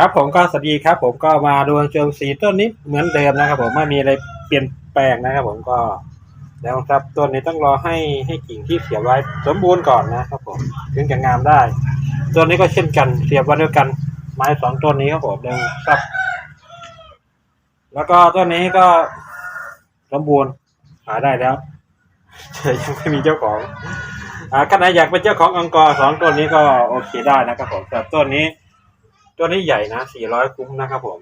ครับผมก็สวัสดีครับ ผมก็มาดูชมสีต้นนี้เหมือนเดิมนะครับผมไม่มีอะไรเปลี่ยนแปลงนะครับ ผมก็แล้วครับต้นนี้ต้องรอให้ให้กิ่งที่เสียบไว้สมบูรณ์ก่อนนะครับผมถึงจะงามได้ต้นนี้ก็เช่นกันเสียบไว้ด้วยกัน ไม้สองต้นนี้ครับผมเดิมครับ แล้วก็ต้นนี้ก็สมบูรณ์หาได้แล้วแต่ยังไม่มีเจ้าของอ่าท่านไหนอยากเป็นเจ้าของอังกอร์สองต้นนี้ก็โอเคได้นะครับผมแต่ต้นนี้ ตัวนี้ใหญ่นะ400คุ้มนะครับผม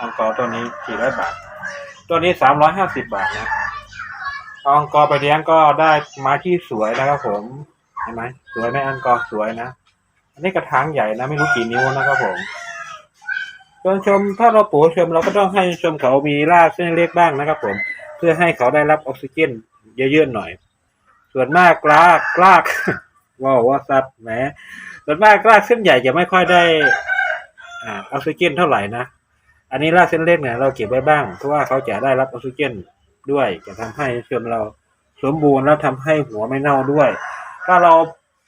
อังกอร์ตัวนี้400บาท ตัวนี้350บาทนะอาอังกอร์ไปเลี้ยงก็ได้ไม้ที่สวยนะครับผมเห็นไหมสวยไหมอังกอร์สวยนะอันนี้กระถางใหญ่นะไม่รู้กี่นิ้วนะครับผมชมชมถ้าเราปลูกชมเราก็ต้องให้ชมเขามีรากเส้นเล็กบ้างนะครับ ผม เพื่อให้เขาได้รับออกซิเจนเยอะๆหน่อย ส่วนมากกลากกลากว้าวว่าสัตว์แหม ส่วนมากรากเส้นใหญ่จะไม่ค่อยได้อ่าออกซิเจนเท่าไหร่นะ อันนี้รากเส้นเล็กเนี่ยเราเก็บไว้บ้าง เพราะว่าเขาจะได้รับออกซิเจนด้วยจะทำให้เชื้อเราสมบูรณ์แล้วทำให้หัวไม่เน่าด้วย ถ้าเรา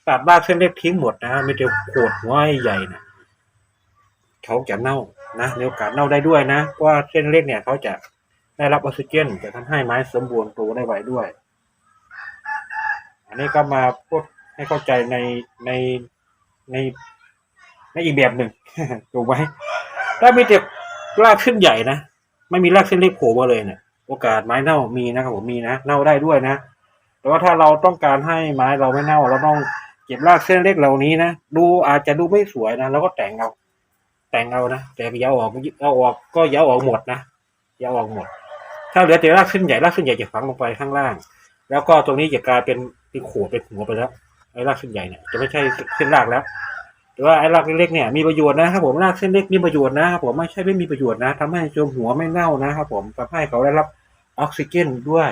ตัดรากเส้นเล็กทิ้งหมดนะไม่ได้โขดหัวใหใหญ่นะเขาจะเน่านะมีโอกาสเน่าได้ด้วยนะเพราะว่าเส้นเล็กเนี่ยเขาจะได้รับออกซิเจนจะทำให้ไม้สมบูรณ์โตได้ไวด้วย อันนี้ก็มาพูดให้เข้าใจในใน ในในอีกแบบหนึ่งถูกไหมถ้ามีแต่รากเส้นใหญ่นะไม่มีรากเส้นเล็กโผล่มาเลยเนี่ยโอกาสไม้เน่ามีนะครับผมมีนะเน่าได้ด้วยนะแต่ว่าถ้าเราต้องการให้ไม้เราไม่เน่า เราต้องเก็บรากเส้นเล็กเหล่านี้นะดูอาจจะดูไม่สวยนะเราก็แต่งเอาแต่งเอานะแต่ยาเออกเอาออกก็ยาเออกหมดนะยาเอออกหมด ถ้าเหลือแต่รากเส้นใหญ่รากเส้นใหญ่จะฝังลงไปข้างล่าง แล้วก็ตรงนี้จะกลายเป็นเป็นขวดเป็นหัวไปแล้ว ไอ้รากเส้นใหญ่เนี่ยจะไม่ใช่เส้นรากแล้วแต่ว่าไอ้รากเล็กๆเนี่ยมีประโยชน์นะครับผมรากเส้นเล็กมีประโยชน์นะครับผมไม่ใช่ไม่มีประโยชน์นะทำให้ชมหัวไม่เน่านะครับผมทำให้เขาได้รับออกซิเจนด้วย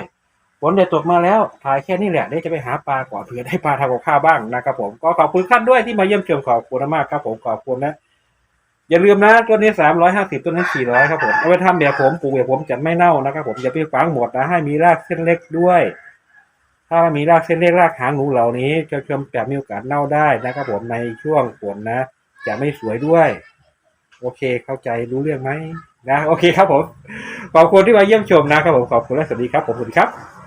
ฝนเดี๋ยวตกมาแล้วถ่ายแค่นี้แหละเดี๋ยวจะไปหาปลาก่อนเผื่อได้ปลาทำกับข้าวบ้างนะครับผมก็ขอบคุณท่านด้วยที่มาเยี่ยมชมขอบคุณมากครับผมขอบคุณนะอย่าลืมนะตัวนี้สามร้อยห้าสิบตัวนี้สี่ร้อยครับผมเอาไปทำแบบผมปลูกแบบผมจะไม่เน่านะครับผมอย่าไปฝังหมดนะให้มีรากเส้นเล็กด้วย ถ้ามีรากเส้นเล็กรากหางหนูเหล่านี้จะเชื่อมจะมีโอกาสเน่าได้นะครับผมในช่วงฝนนะ จะไม่สวยด้วย โอเคเข้าใจรู้เรื่องไหมนะ โอเคครับผมขอบคุณที่มาเยี่ยมชมนะครับผมขอบคุณและสวัสดีครับผมสวัสดีครับ